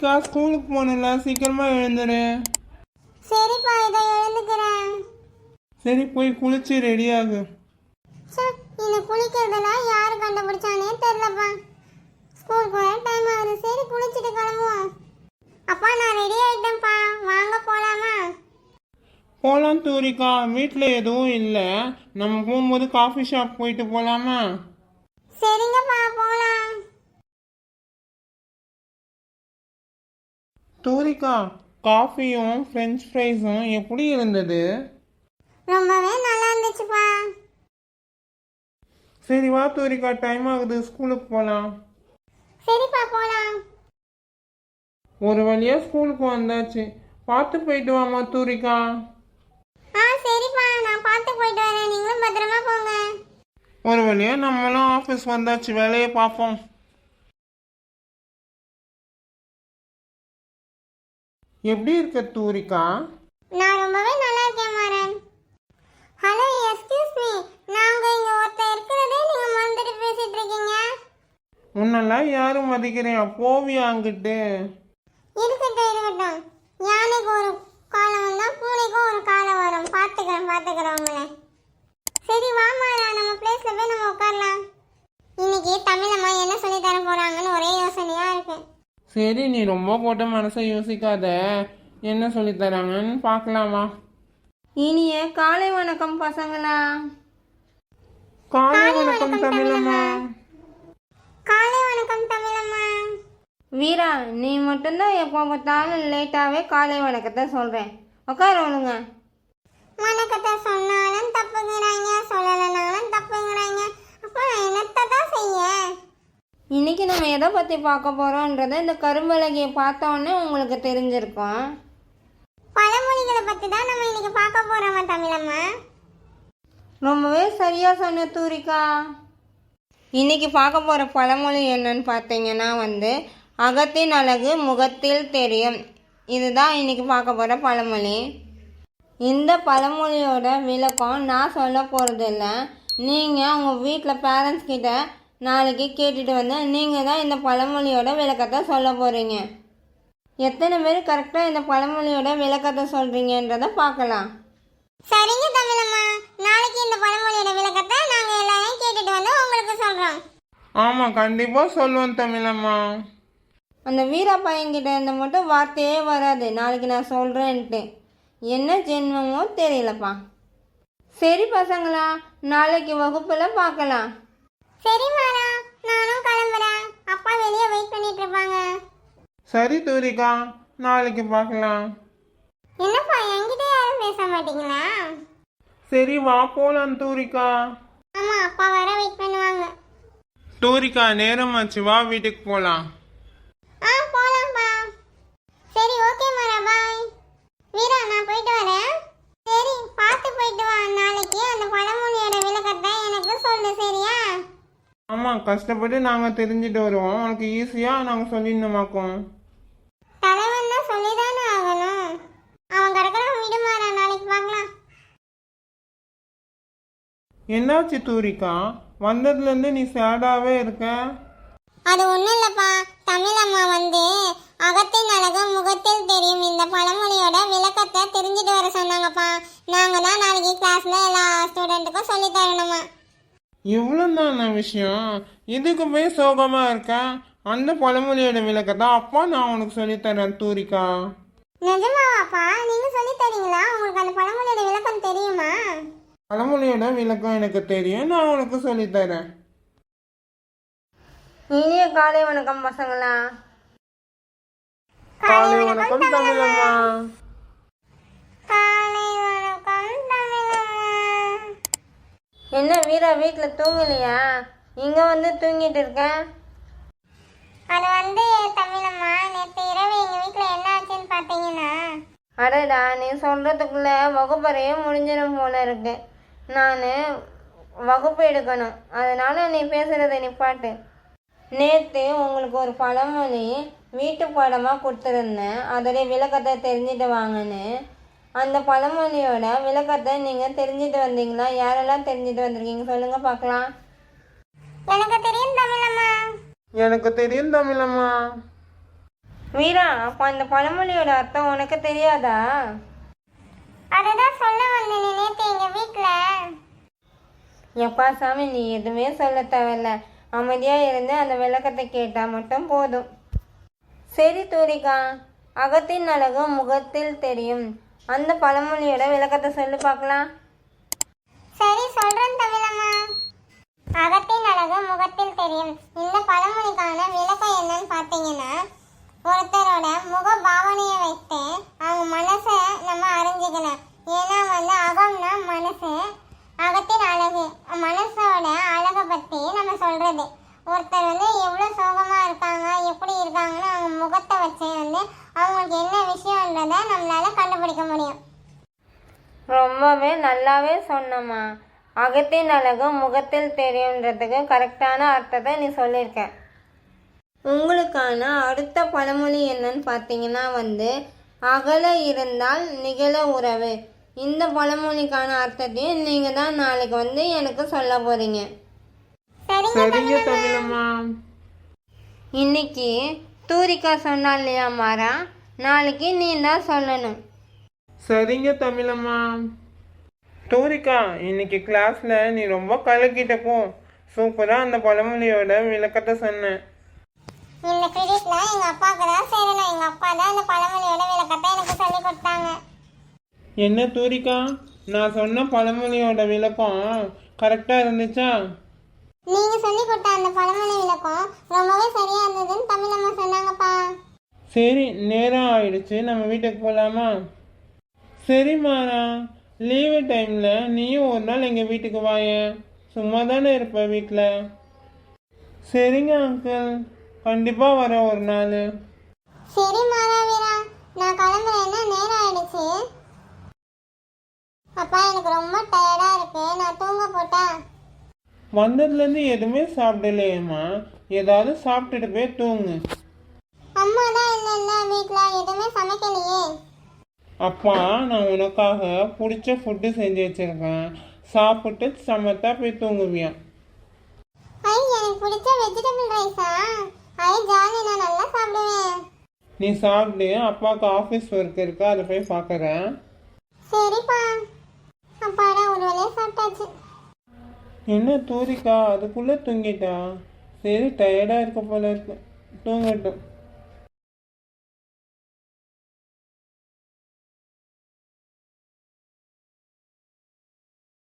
தூரிக்கா ஸ்கூலுக்கு போகணும்ல சீக்கிரமா எழுந்துரு. சரிப்பா இதை எழுந்துக்கிறேன். சரி போய் குளிச்சு ரெடியாகு ச்சே இந்த குளிக்கிறதெல்லாம் யாரு கண்டுபிடிச்சானே தெரிலப்பா ஸ்கூலுக்கு வர டைம் ஆகுது. சரி குளிச்சுட்டு கிளம்புவோம். அப்பா நான் ரெடி ஆயிட்டேன்ப்பா. வாங்க போலாமா? போகலாம் தூரிக்கா வீட்டில் எதுவும் இல்லை. நம்ம போகும்போது காஃபி ஷாப் போயிட்டு போகலாமா சரிங்கப்பா போலாம். தூரிக்கா காஃபியும் ஃப்ரெஞ்ச் ஃப்ரைஸும் எப்படி இருந்தது? ரொம்பவே நல்லா இருந்துச்சுப்பா. சரி வா தூரிக்கா டைம் ஆகுது ஸ்கூலுக்கு போகலாம் சரிப்பா போலாம். ஒரு வழியாக ஸ்கூலுக்கு வந்தாச்சு. பார்த்து போயிட்டு வாமா தூரிக்கா ஆ சரிப்பா நான் பார்த்து போயிட்டு வரேன். நீங்களும் பத்திரமா போங்க. ஒரு வழியாக நம்மளும் ஆஃபீஸ் வந்தாச்சு. வேலையை பார்ப்போம். எப்படி இருக்க தூரிக்கா நான் ரொம்பவே நல்லா இருக்கேன் மாறன். ஹலோ எக்ஸ்கியூஸ் மீ நாங்க இங்க ஒருத்தர் இருக்கிறதே நீங்க மறந்துட்டு பேசிட்டு இருக்கீங்க. உன்னெல்லாம் யாரும் மதிக்கிறேன் போவியா அங்கிட்டு? இருக்கட்டும் இருக்கட்டும். யானைக்கு ஒரு காலம் வந்தா பூனைக்கும் ஒரு காலம் வரும். பாத்துக்கிறேன் பாத்துக்கிறேன் உங்களை. சரி வா மாறா நம்ம பிளேஸ்ல போய் நம்ம உட்காரலாம். இன்னைக்கு தமிழம்மா என்ன சொல்லி தர போறாங்கன்னு ஒரே யோசனையா இருக்கு. சரி நீ ரொம்ப போட்ட மனசை யோசிக்காத. என்ன சொல்லித் தராங்கன்னு பார்க்கலாமா இனிய காலை வணக்கம் பசங்களா. காலை வணக்கம் தமிழம்மா. காலை வணக்கம் தமிழம்மா. வீரா நீ மட்டும்தான் எப்போ பார்த்தாலும் லேட்டாகவே காலை வணக்கத்தை சொல்கிறேன் உட்கார ஒழுங்க வணக்கத்தை சொன்னாலும் தப்புங்கிறாங்க சொல்லலைனாலும் தப்புங்கிறாங்க. அப்போ நான் என்னத்தை தான் செய்ய? இன்னைக்கு நம்ம எதை பற்றி பார்க்க போகிறோன்றத இந்த கரும்பலகையை பார்த்த உடனே உங்களுக்கு தெரிஞ்சிருக்கும். பழமொழிகளை பத்தி தான் நம்ம இன்னைக்கு பார்க்க போறோமா தமிழம்மா? ரொம்பவே சரியாக சொன்ன தூரிகா. இன்னைக்கு பார்க்க போகிற பழமொழி என்னன்னு பார்த்தீங்கன்னா வந்து அகத்தின் அழகு முகத்தில் தெரியும். இதுதான் இன்னைக்கு பார்க்க போகிற பழமொழி. இந்த பழமொழியோட விளக்கம் நான் சொல்ல போகிறது இல்லை நீங்கள் உங்கள் வீட்டில் பேரண்ட்ஸ் கிட்ட நாளைக்கு கேட்டுட்டு வந்து நீங்கள் தான் இந்த பழமொழியோட விளக்கத்தை சொல்ல போகிறீங்க எத்தனை பேர் கரெக்டாக இந்த பழமொழியோட விளக்கத்தை சொல்கிறீங்கன்றதை பார்க்கலாம். சரிங்க தமிழம்மா. நாளைக்கு இந்த பழமொழியோட விளக்கத்தை நாங்க எல்லாரும் கேட்டுட்டு வந்து உங்களுக்கு சொல்றோம். ஆமாம் கண்டிப்பாக சொல்லுவேன் தமிழம்மா. அந்த வீரா பையன்கிட்ட இருந்து மட்டும் வார்த்தையே வராது. நாளைக்கு நான் சொல்கிறேன்ட்டு என்ன ஜென்மமோ தெரியலப்பா. சரி பசங்களா நாளைக்கு வகுப்பில் பார்க்கலாம். சரி மாறா. நானும் கிளம்புறேன். அப்பா வெளியே வெயிட் பண்ணிட்டு இருப்பாங்க. சரி தூரிகா. நாளைக்கு பார்க்கலாம். என்னப்பா என்கிட்ட யாரும் பேச மாட்டீங்களா? சரி வா போலாம் தூரிகா. ஆமா அப்பா வர வெயிட் பண்ணுவாங்க. தூரிகா நேரமாச்சு. வா வீட்டுக்கு போகலாம் ஆ போலாம்ப்பா. சரி ஓகே மாறா பாய் வீரா நான் போயிட்டு வரேன் சரி பார்த்து போயிட்டு வா நாளைக்கு அந்த பழமொழியோட விளக்கத்தை எனக்கு சொல்லு சரியா ஆமாம் கஷ்டப்பட்டு நாங்கள் தெரிஞ்சுட்டு வருவோம். உனக்கு ஈஸியாக நாங்கள் சொல்லிடணுமாக்கோம். தலைவன் தான் சொல்லிதானே ஆகணும். அவன் கிடக்குறான் விடுமாறா நாளைக்கு பார்க்கலாம். என்னாச்சு தூரிகா வந்ததுலேருந்து நீ சேடாகவே இருக்க? அது ஒன்றும் இல்லைப்பா. தமிழம்மா வந்து அகத்தின் அழகு முகத்தில் தெரியும். இந்த பழமொழியோட விளக்கத்தை தெரிஞ்சுட்டு வர சொன்னாங்கப்பா. நாங்கள் தான் நாளைக்கு கிளாஸில் எல்லா ஸ்டூடெண்ட்டுக்கும் சொல்லி தரணுமா? இவ்வளோ தான விஷயம்? இதுக்கு போய் சோகமாக இருக்க? அந்த பழமொழியோட விளக்கத்தை அப்பா நான் உனக்கு சொல்லித்தரேன் தூரிகா. நிஜமாவாப்பா நீங்கள் சொல்லி தரீங்களா உங்களுக்கு அந்த பழமொழியோட விளக்கம் தெரியுமா? பழமொழியோட விளக்கம் எனக்கு தெரியும் நான் உனக்கு சொல்லித்தரேன். இனிய காலை வணக்கம் பசங்களா. காலை வணக்கம் தமிழம்மா காலை வணக்கம் தமிழம்மா என்ன வீரா வீட்டில் தூங்கலையா? இங்கே வந்து தூங்கிட்டு இருக்க? அது வந்து தமிழம்மா நேற்று இரவு எங்கள் வீட்டில் என்ன ஆச்சுன்னு பார்த்தீங்கன்னா அடடா நீ சொல்கிறதுக்குள்ளே வகுப்பறையே முடிஞ்சிடும் போல இருக்கு. நான் வகுப்பு எடுக்கணும். அதனால நீ பேசுகிறத நிப்பாட்டு. நேற்று உங்களுக்கு ஒரு பழமொழி வீட்டு பாடமாக கொடுத்துருந்தேன். அதோடைய விளக்கத்தை தெரிஞ்சுட்டு வாங்கன்னு. அந்த பழமொழியோட விளக்கத்தை நீங்கள் தெரிஞ்சுட்டு வந்தீங்களா? யாரெல்லாம் தெரிஞ்சுட்டு வந்திருக்கீங்க? சொல்லுங்கள் பார்க்கலாம். எனக்கு தெரியும் தமிழம்மா. எனக்கு தெரியும் தமிழம்மா. வீரா அப்போ அந்த பழமொழியோட அர்த்தம் உனக்கு தெரியாதா? அதுதான் சொல்ல வந்தேன் நேற்று எங்கள் வீட்டில் எப்பா சாமி நீ எதுவுமே சொல்ல தேவையில்ல. அமைதியாக இருந்து அந்த விளக்கத்தை கேட்டால் மட்டும் போதும். சரி தூரிகா. அகத்தின் அழகு முகத்தில் தெரியும். அந்த பழமொழியோட விளக்கத்தை சொல்லி பார்க்கலாம். சரி சொல்றேன் தமிழம்மா. அகத்தின் அழகு முகத்தில் தெரியும். இந்த பழமொழிக்கான விளக்கம் என்னன்னு பார்த்தீங்கன்னா ஒருத்தரோட முக பாவனையை வைத்து அவங்க மனசை நம்ம அறிஞ்சுக்கணும். ஏன்னா வந்து அகம்னா மனசு அகத்தின் அழகு மனசோட அழகை பற்றி நம்ம சொல்றது. ஒருத்தர் வந்து எவ்வளோ சோகமாக இருக்காங்க எப்படி இருக்காங்கன்னு அவங்க முகத்தை வச்சு வந்து அவங்களுக்கு என்ன விஷயன்றதை நம்மளால கண்டுபிடிக்க முடியும். ரொம்பவே நல்லாவே சொன்னம்மா. அகத்தின் அழகு முகத்தில் தெரியுன்றதுக்கு கரெக்டான அர்த்தத்தை நீ சொல்லியிருக்க. உங்களுக்கான அடுத்த பழமொழி என்னன்னு பார்த்தீங்கன்னா வந்து அகல இருந்தால் நிகழ உறவு. இந்த பழமொழிக்கான அர்த்தத்தையும் நீங்கள் தான் நாளைக்கு வந்து எனக்கு சொல்ல போகிறீங்க சரிங்க தமிழம்மா. இன்னைக்கு தூரிகா சொன்னா இல்லையா மாறா? நாளைக்கு நீ தான் சொல்லணும். சரிங்க தமிழம்மா. தூரிகா இன்னைக்கு கிளாஸ்ல நீ ரொம்ப கலக்கிட்ட போ. சூப்பரா அந்த பழமொழியோட விளக்கத்தை சொன்னேன் இந்த கிரெடிட்ல எங்க அப்பாவுக்கு தான் சேரணும். எங்க அப்பா தான் இந்த பழமொழியோட விளக்கத்தை எனக்கு சொல்லி கொடுத்தாங்க. என்ன தூரிகா? நான் சொன்ன பழமொழியோட விளக்கம் கரெக்டா இருந்துச்சா? நீங்க சொல்லி கொடுத்த அந்த பழமொழி விளக்கம் ரொம்பவே சரியா இருந்ததுன்னு தமிழம்மா சொன்னாங்கப்பா. சரி நேரம் ஆயிடுச்சு. நம்ம வீட்டுக்கு போகலாமா சரி மாறா. லீவு டைமில் நீயும் ஒரு நாள் எங்கள் வீட்டுக்கு வாயேன். சும்மா தானே இருப்ப வீட்டில் சரிங்க அங்கிள் கண்டிப்பாக வரேன் ஒரு நாள். சரி மாறாவீரா நான் கிளம்புறேன்னா நேரம் ஆயிடுச்சு. அப்பா எனக்கு ரொம்ப டயர்டா இருக்கு. நான் தூங்க போட்டா? வந்ததுலேருந்து எதுவுமே சாப்பிடலையேம்மா. ஏதாவது சாப்பிட்டுட்டு போய் தூங்கு. அம்மா தான் இல்ல இல்ல வீட்ல எதுவுமே சமைக்கலையே. அப்பா நான் உனக்காக பிடிச்ச ஃபுட்டு செஞ்சு வச்சுருக்கேன். சாப்பிட்டு சமத்தா போய் தூங்குவியான் ஐ எனக்கு பிடிச்ச வெஜிடபிள் ரைஸா ஐ ஜாலி நான் நல்லா சாப்பிடுவேன். நீ சாப்பிட்டு அப்பாவுக்கு ஆஃபீஸ் ஒர்க் இருக்கு அதை போய் பார்க்குறேன். சரிப்பா. அப்பாடா ஒரு வேலையை சாப்பிட்டாச்சு. என்ன தூரிக்கா? அதுக்குள்ளே தூங்கிட்டா? சரி டயர்டாக இருக்க போல இருக்கு. தூங்கட்டும்.